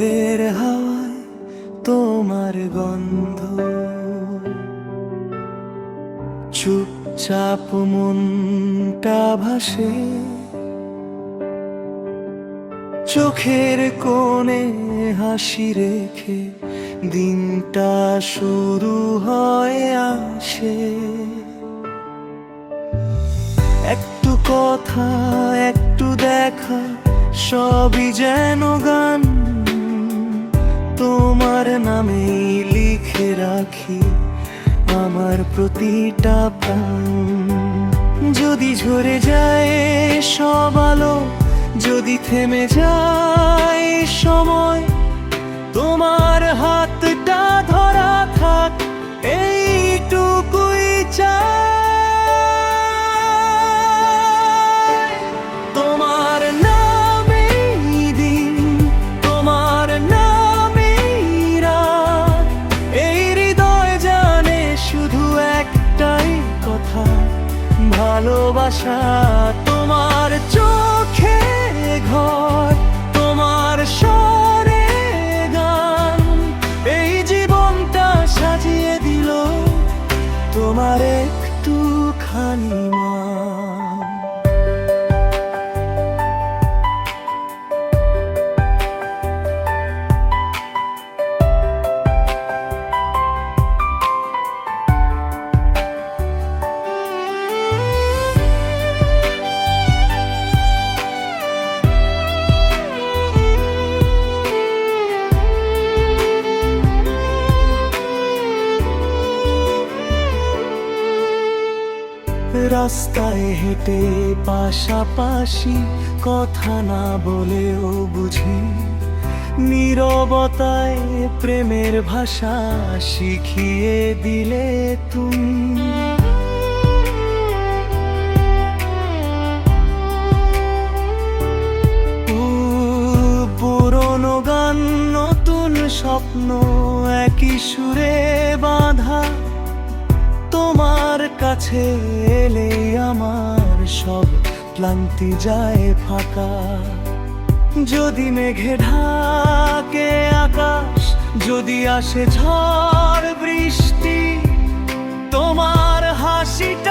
মনের হাওয়ায় তোমার গন্ধ। চুপচাপ মনটা ভাসে। চোখের কোণে হাসি রেখে দিনটা শুরু হয় আসে। একটু কথা, একটু দেখা, সবই যেন গান। নামেই লিখে রাখি আমার প্রতিটা প্রাণ। যদি ঝরে যায় সব আলো, যদি থেমে যায় সময়, তোমার হাতটা ভালোবাসা তোমার চোখে ঘর। রাস্তায় হেঁটে পাশাপাশি কথা না বলেও বুঝি। নীরবতায় প্রেমের ভাষা শিখিয়ে দিলে তুমি। পুরনো গান, নতুন স্বপ্ন, একই সুরে বাঁধা। তোমার কাছে এলে আমার সব ক্লান্তি যায় ফাঁকা। যদি মেঘে ঢাকে আকাশ, যদি আসে ঝড় বৃষ্টি, তোমার হাসিটাই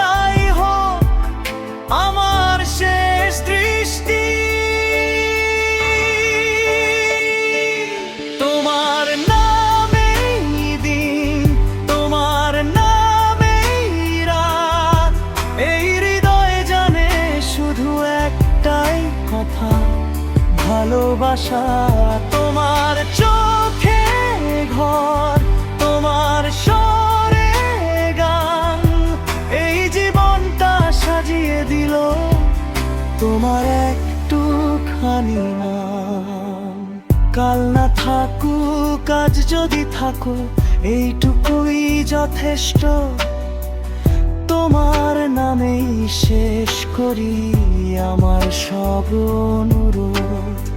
ভালোবাসা তোমার চোখে ঘর, তোমার স্বরে গান। এই জীবনটা সাজিয়ে দিল তোমার একটু খানি নাম। কাল না থাকুক, আজ যদি থাকো এইটুকুই যথেষ্ট। তোমার নামেই শেষ করি আমার সব অনুরোধ।